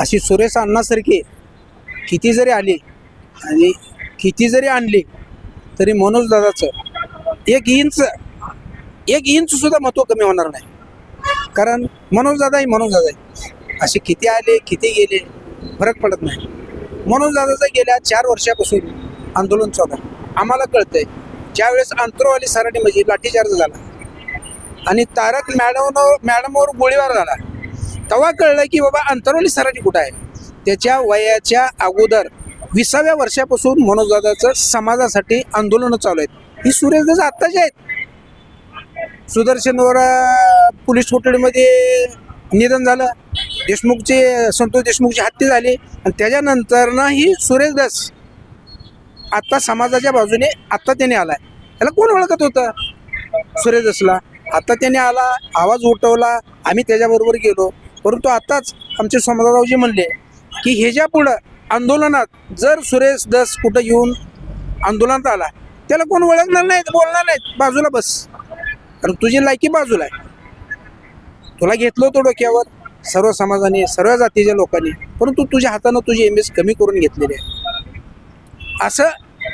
अशी सुरेश अण्णासारखी किती जरी आली आणि किती जरी आणली तरी मनोज दादाचं एक इंच एक इंच सुद्धा महत्त्व कमी होणार नाही. कारण मनोज दादा ही मनोज दादा आहे. असे किती आले किती गेले फरक पडत नाही. मनोज दादाचा गेल्या चार वर्षापासून आंदोलन चालू आहे. आम्हाला कळतंय ज्यावेळेस अंतरोवाली सराटी म्हणजे लाठीचार्ज झाला आणि तारक मॅडम मॅडमवर गोळीबार झाला तेव्हा कळलं की बाबा अंतरवली सराटी कुठं आहे? त्याच्या वयाच्या अगोदर विसाव्या वर्षापासून मनोजदादाचं समाजासाठी आंदोलनं चालू आहेत. ही सुरेशदास आत्ताचे आहेत. सुदर्शनवर पोलीस कोठडीमध्ये निधन झालं. देशमुखचे संतोष देशमुखची हत्या झाली. आणि त्याच्यानंतरनं ही सुरेशदास आत्ता समाजाच्या बाजूने आत्ता त्याने आलाय. त्याला कोण ओळखत होतं? सुरेशदासला आता त्याने आला आवाज उठवला. आम्ही त्याच्याबरोबर गेलो. परंतु आताच आमचे समजारावजी म्हणले की ह्याच्या पुढं आंदोलनात जर सुरेश दस कुठं येऊन आंदोलनात आला त्याला कोण ओळखणार नाहीत बोलणार नाहीत बाजूला बस. कारण तुझी लायकी बाजूला आहे. तुला घेतलं होतं डोक्यावर सर्व समाजाने सर्व जातीच्या लोकांनी परंतु तुझ्या हातानं तुझी एम एस कमी करून घेतलेली आहे. असं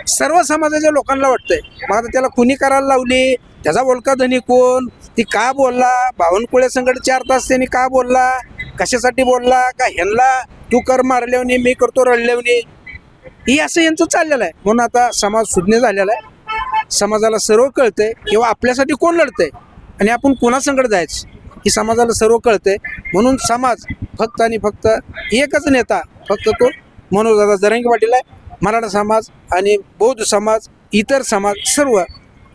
सर्व समाजाच्या लोकांना वाटतंय. मग आता त्याला कुणी करायला लावली? त्याचा बोलका धनी कोण? ती का बोलला? बावनकुळे संकट चार तास त्यांनी का बोलला? कशासाठी बोलला? का ह्यांना तू कर मारल्यावनी मी करतो रडल्यावनी? ही असं यांचं चाललेलं आहे. म्हणून आता समाज सुज्ञ झालेला आहे. समाजाला सर्व कळतंय. किंवा आपल्यासाठी कोण लढतंय? आणि आपण कोणासंकट जायचं? ही समाजाला सर्व कळतंय. म्हणून समाज फक्त आणि फक्त एकच नेता फक्त तो मनोजदादा जरंगी पाटील आहे. मराठा समाज आणि बौद्ध समाज इतर समाज सर्व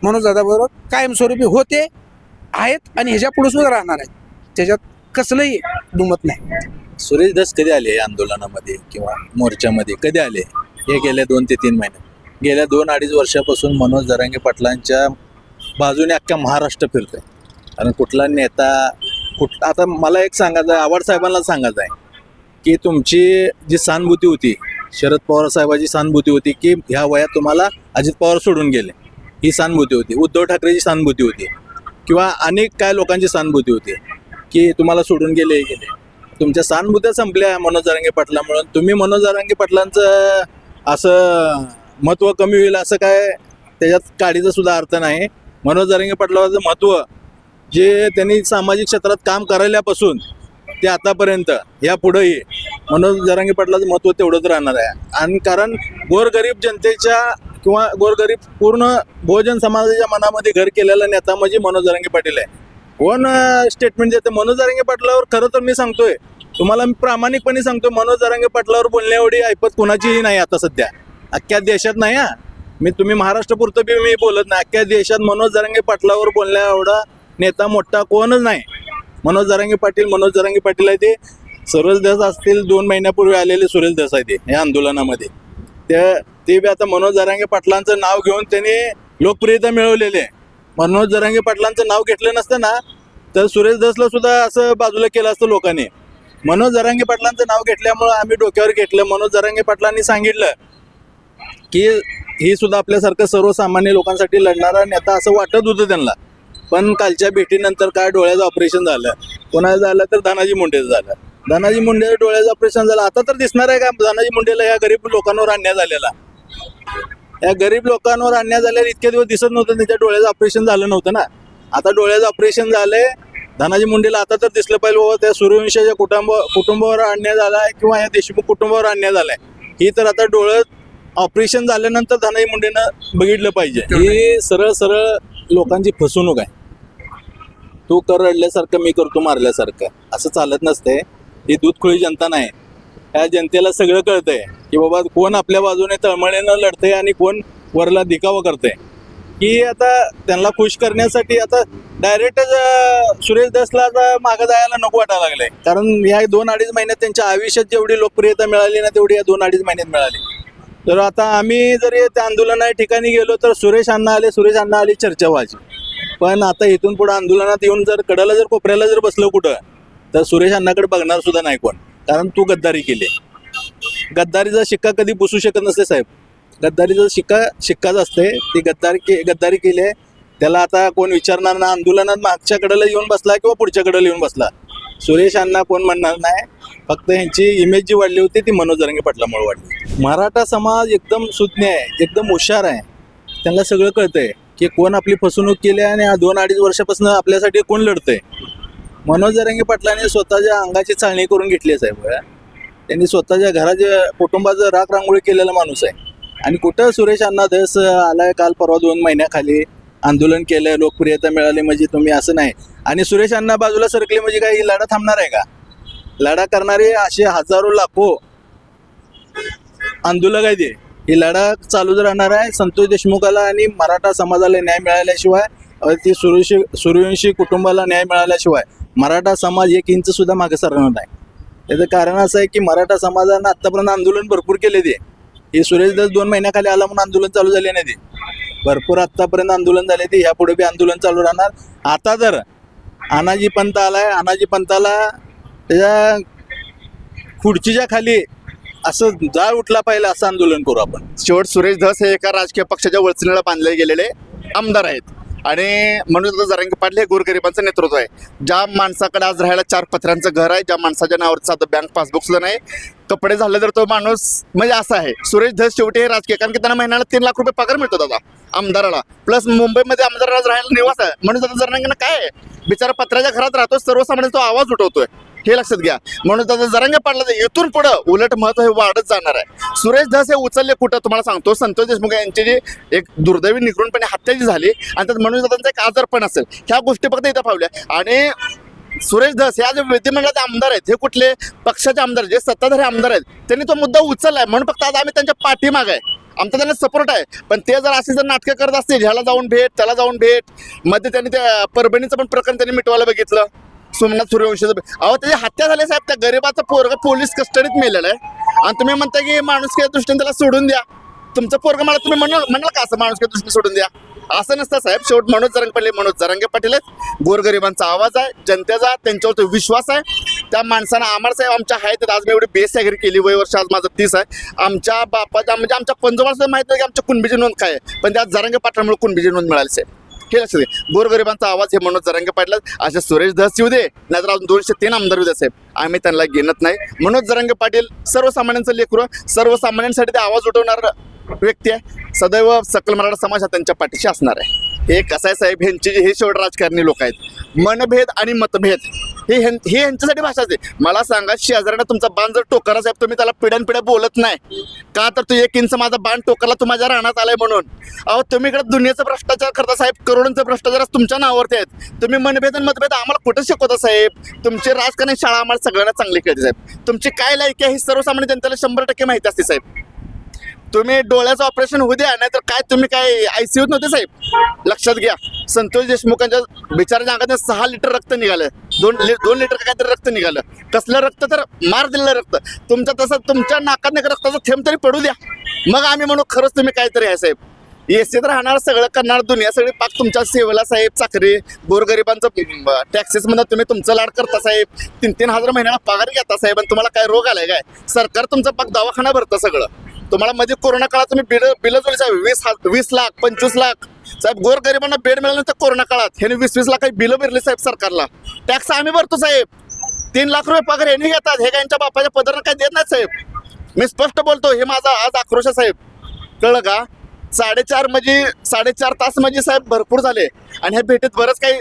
मनोजदादाबरोबर कायमस्वरूपी होते आहेत आणि ह्याच्या पुढे सुद्धा राहणार आहेत. त्याच्यात कसलंही दुमत नाही. सुरेश दस कधी आले या आंदोलनामध्ये किंवा मोर्चामध्ये? कधी आले? हे गेल्या दोन ते तीन महिन्यात गेल्या दोन अडीच वर्षापासून मनोज दरांगे पाटलांच्या बाजूने अख्ख्या महाराष्ट्र फिरतोय. कारण कुठला नेता कुठ आता मला एक सांगायचं आहे साहेबांना सांगायचं आहे की तुमची जी सहानुभूती होती शरद पवार साहेबाची सहानुभूती होती की ह्या वयात तुम्हाला अजित पवार सोडून गेले. ही सहानुभूती होती. उद्धव ठाकरेची सहानुभूती होती. किंवा अनेक काय लोकांची सहानुभूती होती. की तुम्हाला सोडून गेले हे गेले. तुमच्या सहानुभूत्या संपल्या मनोज जरांगे पाटलामुळं. तुम्ही मनोज जरांगे पाटलांचं असं महत्त्व कमी होईल असं काय त्याच्यात काडीचा सुद्धा अर्थ नाही. मनोज जरांगे पाटलाचं महत्त्व जे त्यांनी सामाजिक क्षेत्रात काम करायल्यापासून ते आतापर्यंत या पुढेही मनोज जरांगे पाटलाचं महत्त्व तेवढंच राहणार आहे. आणि कारण गोरगरीब जनतेच्या किंवा गोरगरीब पूर्ण बहुजन समाजाच्या मनामध्ये घर केलेला नेता म्हणजे मनोज अरंगे पाटील आहे. कोण स्टेटमेंट देते? मनोज अरंगे पाटलावर खरं तर मी सांगतोय. तुम्हाला मी प्रामाणिकपणे सांगतोय मनोज अरंगे पाटलावर बोलण्या एवढी ऐपत कुणाचीही नाही आता सध्या. अख्ख्या देशात नाही हा. मी तुम्ही महाराष्ट्रापुरतं बी मी बोलत नाही. अख्ख्या देशात मनोज जरांगे पाटलावर बोलण्या एवढा नेता मोठा कोणच नाही. मनोज जरांगे पाटील मनोज जरांगे पाटील आहे ते. सुरेश दस असतील दोन महिन्यापूर्वी आलेले सुरेश दस आहे ते या आंदोलनामध्ये. त्या ते बी आता मनोज जरांगे पाटलांचं नाव घेऊन त्यांनी लोकप्रियता मिळवलेली आहे. मनोज जरांगे पाटलांचं नाव घेतलं नसतं ना तर सुरेश दसला सुद्धा असं बाजूला केलं असतं लोकांनी. मनोज जरांगे पाटलांचं नाव घेतल्यामुळं आम्ही डोक्यावर घेतलं मनोज जरांगे पाटलांनी सांगितलं की ही सुद्धा आपल्यासारखं सर्वसामान्य लोकांसाठी लढणारा नेता असं वाटत होतं त्यांना. पण कालच्या भेटीनंतर काय डोळ्याचं ऑपरेशन झालं. कोणाचं झालं तर धनाजी मुंडेचं झालं. धनाजी मुंडे डोळ्याचं ऑपरेशन झालं. आता तर दिसणार आहे का धनाजी मुंडेला या गरीब लोकांवर आणण्यात झालेला? या गरीब लोकांवर आणण्यात झाल्यावर इतके दिवस दिसत नव्हतं त्यांच्या डोळ्याचं ऑपरेशन झालं नव्हतं ना. आता डोळ्याचं ऑपरेशन झालंय. धनाजी मुंडेला आता तर दिसलं पाहिजे बाबा त्या सूर्यवंशाच्या कुटुंब कुटुंबावर आणण्यात झालाय किंवा या देशमुख कुटुंबावर आणण्यात झालाय. ही तर आता डोळं ऑपरेशन झाल्यानंतर धनाजी मुंडेनं बघितलं पाहिजे. ही सरळ सरळ लोकांची फसवणूक आहे. तू कर रडल्यासारखं मी करतो मारल्यासारखं. असं चालत नसतंय. ही दूधखोळी जनता नाही. या जनतेला सगळं कळतंय की बाबा कोण आपल्या बाजूने तळमळीनं लढतंय आणि कोण वरला दिखावा करतंय. की आता त्यांना खुश करण्यासाठी आता डायरेक्टच सुरेश दसला आता मागं जायला नको वाटायला लागलंय. कारण या दोन अडीच महिन्यात त्यांच्या आयुष्यात जेवढी लोकप्रियता मिळाली ना तेवढी या दोन अडीच महिन्यात मिळाली. तर आता आम्ही जरी त्या आंदोलना ठिकाणी गेलो तर सुरेश अण्णा आले सुरेश अण्णा आली चर्चा व्हायची पण आता इथून पुढे आंदोलनात येऊन जर कडाला जर कोपऱ्याला जर बसलो कुठं तर सुरेश अण्णाकडे बघणार सुद्धा नाही कोण. कारण तू गद्दारी केली गद्दारीचा शिक्का कधी पुसू शकत नसते साहेब. गद्दारीचा शिक्का शिक्काच असते ती गद्दारी के गद्दारी केली आहे त्याला आता कोण विचारणार ना आंदोलनात मागच्या कडेला येऊन बसला किंवा पुढच्या कडेला येऊन बसला? सुरेश अण्णा कोण म्हणणार नाही फक्त यांची इमेज जी वाढली होती ती मनोज जरंगे पाटलामुळे वाढली मराठा समाज एकदम सुज्ञ आहे एकदम हुशार आहे. त्यांना सगळं कळतंय की कोण आपली फसवणूक केली आहे आणि दोन अडीच वर्षापासून आपल्यासाठी कोण लढतंय. मनोज रंगे पाटलाने स्वतःच्या अंगाची चाळणी करून घेतली आहे साहेब त्यांनी स्वतःच्या घराच्या कुटुंबाचं राख रांगोळी केलेला माणूस आहे आणि कुठं सुरेश अण्णा धस आलाय काल परवा दोन महिन्याखाली आंदोलन केलंय लोकप्रियता मिळाली म्हणजे तुम्ही असं नाही आणि सुरेश अण्णा बाजूला सरकले म्हणजे काय ही लढा थांबणार आहे का लढा करणारे असे हजारो लाखो आंदोलक आहे ते ही लढा चालूच राहणार आहे संतोष देशमुखाला आणि मराठा समाजाला न्याय मिळाल्याशिवाय ती सूर्यवंशी सूर्यवंशी कुटुंबाला न्याय मिळाल्याशिवाय मराठा समाज एक इंच सुद्धा मागे सरणार नाही. त्याचं कारण असं आहे की मराठा समाजानं आत्तापर्यंत आंदोलन भरपूर केले ते हे सुरेश दस दोन महिन्याखाली आला म्हणून आंदोलन चालू झाले नाही ते. भरपूर आत्तापर्यंत आंदोलन झाले ते. ह्यापुढे बी आंदोलन चालू राहणार. आता जर अनाजी पंत आलाय अनाजी पंताला त्याच्या खुर्चीच्या खाली असं जाळ उठला पाहिजे असं आंदोलन करू आपण. शेवट सुरेश धस हे एका राजकीय पक्षाच्या वळचणीला बांधले गेलेले आमदार आहेत. आणि म्हणून आता जरांगी पाटील हे गोरगरिबांचं नेतृत्व आहे. ज्या माणसाकडे आज राहायला चार पत्र्यांचं घर आहे ज्या माणसाच्या नावावर साधं बँक पासबुक सुद्धा नाही कपडे झाले तर तो माणूस म्हणजे असा आहे सुरेश धस शेवटी हे राजकीय कारण की त्यांना महिन्याला तीन लाख रुपये पगार मिळतो दादा आमदाराला. प्लस मुंबईमध्ये आमदाराला राहायला निवास आहे. म्हणून आता जरांगीनं काय आहे? बिचारा पत्राच्या घरात राहतो सर्वसामान्य तो आवाज उठवतोय. हे लक्षात घ्या. म्हणून त्याचा जरांगे पाडला तर इथून पुढं उलट महत्त्व हे वाढत जाणार आहे. सुरेश धस हे उचलले कुठं तुम्हाला सांगतो. संतोष देशमुख यांची जी एक दुर्दैवी निगृणपणे हत्या जी झाली आणि त्यात म्हणून त्यांचा एक आजारपण असेल ह्या गोष्टी फक्त इथं पावल्या. आणि सुरेश धस या जे विधिमंडळाचे आमदार आहेत. हे कुठले पक्षाचे आमदार जे सत्ताधारी आमदार आहेत. त्यांनी तो मुद्दा उचललाय. म्हणून फक्त आज आम्ही त्यांच्या पाठीमाग आहे. आमचा त्यांना सपोर्ट आहे. पण ते जर असे जर नाटकं करत असतील ह्याला जाऊन भेट त्याला जाऊन भेटमध्ये त्यांनी त्या परभणीचं पण प्रकरण त्यांनी मिटवायला बघितलं. सोमनाथ सूर्यवंशीचं अहो त्याची हत्या झाली साहेब त्या गरीबाचा पोरग पोलीस कस्टडीत मेलेला आहे. आणि तुम्ही म्हणता की माणुसकीच्या दृष्टीने त्याला सोडून द्या. तुमचं पोरगा मला तुम्ही म्हणाल म्हणाल का असं माणुसकीच्या दृष्टीने सोडून द्या? असं नसतं साहेब शेवट मनोज जरंग पाटील मनोज जरंगे पाटील आहेत. गोरगरिबांचा आवाज आहे जनतेचा त्यांच्यावर तो विश्वास आहे. त्या माणसानं आम्हाला साहेब आमच्या आहेत आज मी एवढी बेस ॲग्री केली वय वर्ष आज माझं तीस आहे. आमच्या बापाच्या म्हणजे आमच्या पंजोबाला माहिती आहे की आमच्या कुणबीची नोंद काय आहे. पण त्या जरंगे पाटलामुळे कुणबीची नोंद मिळाली साहेब. हे लक्षात गोरगरिबांचा आवाज हे मनोज जरांगे पाटला असे सुरेश धस येऊ दे नाहीतर अजून दोनशे तीन आमदार येऊ दे साहेब. आम्ही त्यांना घेणत नाही. मनोज जरांगे पाटील सर्वसामान्यांचं लेकरू सर्वसामान्यांसाठी ते आवाज उठवणार व्यक्ती आहे. सदैव सकल मराठा समाज हा त्यांच्या पाठीशी असणार आहे. हे कसं आहे साहेब? ह्यांचे हे शेवट राजकारणी लोक आहेत. मनभेद आणि मतभेद. हे हे यांच्यासाठी भाषा असते मला सांगा शेजाऱ्यानं तुमचा बाण जर टोकरा साहेब तुम्ही त्याला पिढ्यान पिढ्या बोलत नाही का तर तू एक इंच माझा बाण टोकरला तू माझ्या राहण्यात आलाय म्हणून? अहो तुम्ही इकडे दुनियाचा भ्रष्टाचार करता साहेब करोडोंचा भ्रष्टाचार तुमच्या नावावरती आहेत. तुम्ही मनभेद आणि मतभेद आम्हाला कुठं शिकवता साहेब? तुमची राजकारणी शाळा आम्हाला सगळ्यांना चांगली कळते साहेब. तुमची काय लायकी आहे ही सर्वसामान्य जनतेला शंभर टक्के माहिती असते साहेब. तुम्ही डोळ्याचं ऑपरेशन होऊ द्या नाहीतर काय तुम्ही काय आयसीयूत नव्हते साहेब? लक्षात घ्या संतोष देशमुखांच्या बिचाराच्या अंगात सहा लिटर रक्त निघालं. दोन लि दोन लिटर काहीतरी रक्त निघालं. कसलं रक्त तर मार दिलेलं रक्त. तुमचं तसं तुमच्या नाकात रक्ताचा थेंब तरी पडू द्या. मग आम्ही म्हणू खरंच तुम्ही काहीतरी आहे साहेब. एसीत राहणार सगळं करणार दुनिया सगळी पाक तुमच्या सेवेला साहेब चाकरी गोरगरिबांचं टॅक्सेस तुम्ही तुमचं लाड करता साहेब. तीन तीन हजार महिन्याला पगार घेता साहेब आणि तुम्हाला काय रोग आलाय काय? सरकार तुमचं पाक दवाखाना भरतं सगळं. तुम्हाला मध्ये कोरोना काळात तुम्ही बिल बिल जोडली साहेब. वीस हा- वीस लाख पंचवीस लाख. साहेब गोरगरिबांना बेड मिळालं नव्हतं कोरोना काळात ह्याने वीस वीस लाख बिलं भरली साहेब सरकारला. टॅक्स आम्ही भरतो साहेब. तीन लाख रुपये पगार यांनी घेतात. हे काय यांच्या बापाच्या पदरानं काही देत नाही साहेब? मी स्पष्ट बोलतो हे माझा आज आक्रोश आहे साहेब. कळलं का? साडेचार म्हणजे साडेचार तास म्हणजे साहेब भरपूर झाले. आणि ह्या भेटीत बरंच काही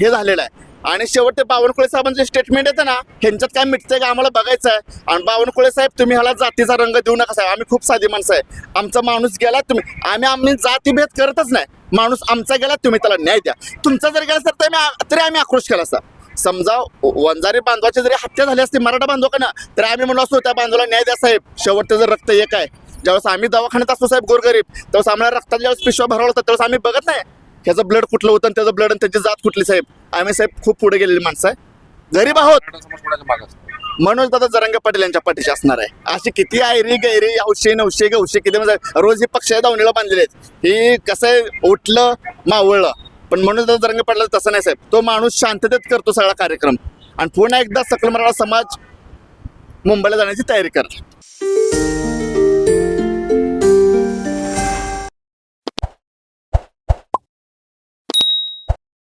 हे झालेलं आहे. आणि शेवट ते बावनकुळे साहेबांचे स्टेटमेंट येतं ना ह्यांच्यात काय मिटतंय का आम्हाला बघायचं आहे. आणि बावनकुळे साहेब तुम्ही ह्याला जातीचा रंग देऊ नका साहेब. आम्ही खूप साधी माणसं आहे. आमचा माणूस गेला तुम्ही आम्ही आम्ही जातीभेद करतच नाही. माणूस आमचा गेला तुम्ही त्याला न्याय द्या. तुमचा जर गेला तर तरी आम्ही- तरी आम्ही आक्रोश केला असता. समजा वंजारी बांधवाची जरी हत्या झाली असती मराठा बांधव तर आम्ही म्हणलो असतो त्या बांधवाला न्याय द्या साहेब. शेवटचं जर रक्त एक आहे ज्यावेळेस आम्ही दवाखान्यात असतो साहेब गोरगरीब त्यावेळेस आम्हाला रक्ताच्या ज्यावेळेस पिशवा भरवला होता त्यावेळेस आम्ही बघत नाही. ह्याचं ब्लड कुठलं होतं आणि त्याचं ब्लड आणि त्याची जात कुठली साहेब? आम्ही साहेब खूप पुढे गेलेली माणसं आहे. गरीब आहोत. मनोजदादा दादा जरंगे पाटील यांच्या पाठीशी असणार आहे. अशी किती आयरी गैरी औशे नवशे गवशे किती म्हणजे रोज ही पक्ष धावणीला बांधलेले आहेत. ही कसं आहे? उठलं मावळलं. पण मनोजदादा दादा जरंगे पाटील तसं नाही साहेब. तो माणूस शांततेत करतो सगळा कार्यक्रम. आणि पुन्हा एकदा सकल मराठा समाज मुंबईला जाण्याची तयारी करतो